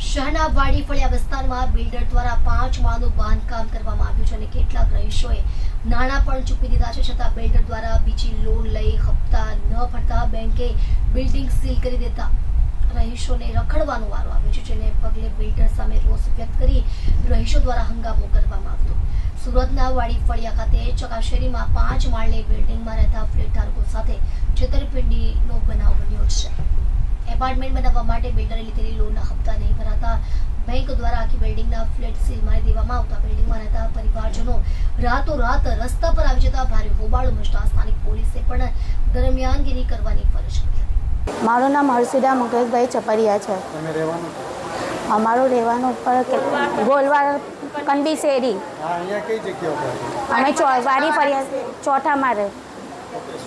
શહેરના વાડી વિસ્તારમાં બિલ્ડર દ્વારા પાંચ માળનું બાંધકામ કરવામાં આવ્યું છે અને કેટલાક રહીશોએ નાણાં પણ ચૂકવી દીધા છે, છતાં બિલ્ડર દ્વારા બીજી લોન લઈ હપ્તા ન ભરતા બેંકે બિલ્ડિંગ સીલ કરી દેતા રહીશોને રખડવાનો વારો આવ્યો છે, જેને પગલે બિલ્ડર સામે રોષ વ્યક્ત કરી રહીશો દ્વારા હંગામો કરવામાં આવ્યો સુરતના વાડી ફળિયા ખાતે ચકાશેરીમાં પાંચ માળની બિલ્ડિંગમાં રહેતા ફ્લેટ ધારકો સાથે છેતરપિંડીનો બનાવ બન્યો છે. એપાર્ટમેન્ટ બનાવવા માટે બિલ્ડરે લીધેલી લોનના હપ્તા બેંક દ્વારા આખી બિલ્ડિંગના ફ્લેટ સીલ મારી દેવામાં આવતા બિલ્ડિંગમાં રહેતા પરિવારજનો રાતોરાત રસ્તા પર આવી જતા ભારે હોબાળો મચતા સ્થાનિક પોલીસે પણ દરમિયાનગીરી કરવાની ફરજ કરી મારું નામ હર્ષિદા મુકેશભાઈ ચપરિયા છે. અમારું રહેવાનું ઉપર ગોલવાર કંડી શેરી. હા અહીંયા કઈ જગ્યા ઉપર અમે ચો વાડી ફર્યા ચોથા મારે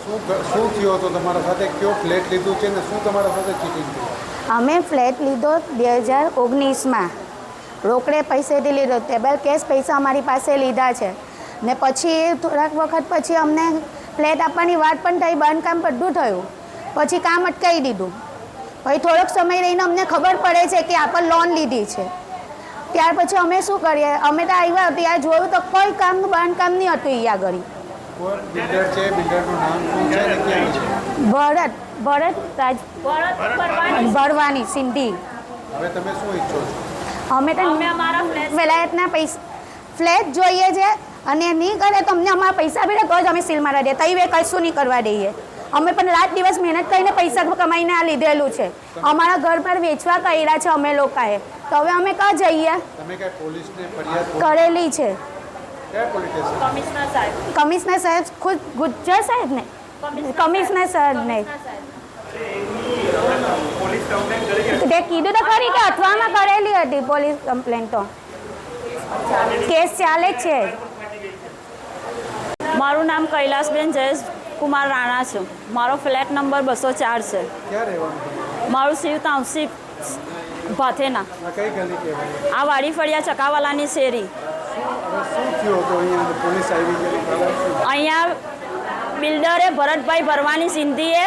શું થયું હતું તમારા સાથે? કયો ફ્લેટ લીધું છે ને શું તમારા સાથે ચીટિંગ થયું? અમે ફ્લેટ લીધો બે હજાર ઓગણીસમાં. રોકડે પૈસેથી લીધો. ટેબલ કેશ પૈસા અમારી પાસે લીધા છે. ને પછી થોડાક વખત પછી અમને ફ્લેટ આપવાની વાત પણ થઈ, બાંધકામ બધું થયું. પછી કામ અટકાવી દીધું. પછી થોડોક સમય રહીને અમને ખબર પડે છે કે આપણે લોન લીધી છે. ત્યાર પછી અમે શું કરીએ? અમે તો આવ્યા ત્યાં જોયું તો કોઈ કામ, બાંધકામ નહીં હતું અહીંયા આગળ. ભરત ભરત રાજ ભરવાની. સિંધી. હવે તમે શું ઈચ્છો છો? અમે તો વેલાયતના પૈસા ફ્લેટ જોઈએ છે અને નહીં કરે તો અમને અમારા પૈસા બી તો જ અમે સીલ મારા દે તઈ વે કશું નહીં કરવા દઈએ. અમે પણ રાત દિવસ મહેનત કરીને પૈસા કમાઈને આ લીધેલું છે. અમારા ઘર પર વેચવા કર્યા છે અમે લોકોએ. તો હવે અમે ક્યાં જઈએ? કરેલી છે. કયા પોલીસ સ્ટેશન? કમિશનર સાહેબ. ખુદ ગુજ્જર સાહેબ ને કમિશનર સાહેબ. ને. તે કીધું તો ખરી કે અથવામાં કરેલી હતી પોલીસ કમ્પ્લેન તો. કેસ ચાલે જ છે. મારું નામ કૈલાસબેન જયેશ કુમાર રાણા છે. મારો ફ્લેટ નંબર બસો ચાર છે. મારું શિવ તાંસી ભાથેના. આ વાડી ફળિયા ચકાવાલાની શેરી. અહીંયા બિલ્ડરે ભરતભાઈ ભરવાની સિંધીએ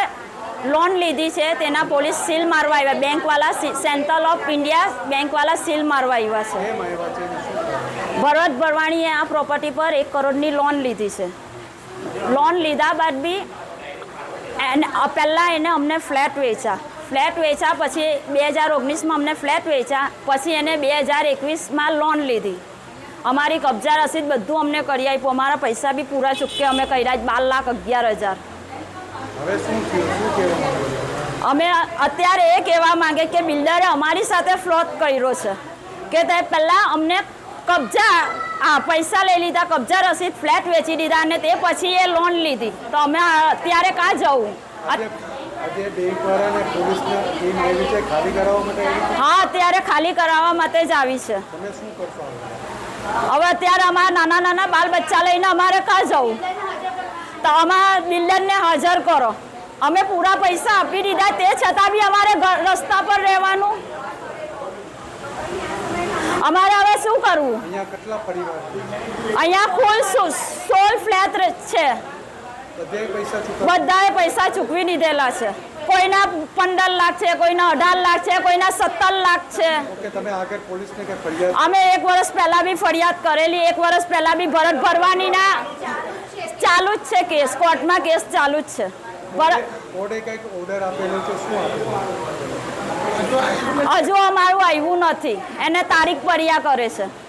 લોન લીધી છે. તેના પોલીસ સીલ મારવા આવ્યા. બેંકવાલા સેન્ટ્રલ ઓફ ઇન્ડિયા બેંકવાલા સીલ મારવા આવ્યા છે? ભરત ભરવાણીએ આ પ્રોપર્ટી પર એક કરોડની લોન લીધી છે. લોન લીધા બાદ બી એને પહેલાં એને અમને ફ્લેટ વેચ્યા. ફ્લેટ વેચ્યા પછી બે હજાર ઓગણીસમાં અમને ફ્લેટ વેચ્યા. પછી એને બે હજાર એકવીસમાં લોન લીધી. અમારી કબજા રસીદ બધું અમને કરી આપ્યું. અમારા પૈસા બી પૂરા ચૂક્યા અમે કર્યા જ બાર લાખ અગિયાર હજાર? અમે અત્યારે એ કહેવા માંગે કે બિલ્ડરે અમારી સાથે ફ્લોટ કર્યો છે. કે તે પહેલાં અમને કબજા આ પૈસા લઈ લીધા કબજા રસીદ ફ્લેટ વેચી દીધા અને તે પછી એ લોન લીધી. તો અમે અત્યારે કાં જવું? ખાલી? હા અત્યારે ખાલી કરાવવા માટે જ આવી છે હવે? અત્યારે અમારા નાના નાના બાલ બચ્ચા લઈને અમારે ક્યાં જવું તો અમારા બિલ્ડરને હાજર કરો અમે પૂરા પૈસા આપી દીધા તે છતાં બી અમારે રસ્તા પર રહેવાનું અમારે હવે શું કરવું અહીંયા ફૂલ પરિવાર છે? અહીંયા કુલ સો- સોળ ફ્લેટ છે બધાએ પૈસા ચૂકવી દીધેલા છે. કોઈના પંદર લાખ છે કોઈના અઢાર લાખ છે કોઈના સત્તર લાખ છે. અમે એક વર્ષ પહેલા બી ફરિયાદ કરેલી એક વર્ષ પહેલા બી ભરત ભરવાની ના ચાલુ જ છે કેસ કોર્ટમાં કેસ ચાલુ જ છે. હજુ અમારું આવ્યું નથી. એને તારીખ પર્યા કરે છે.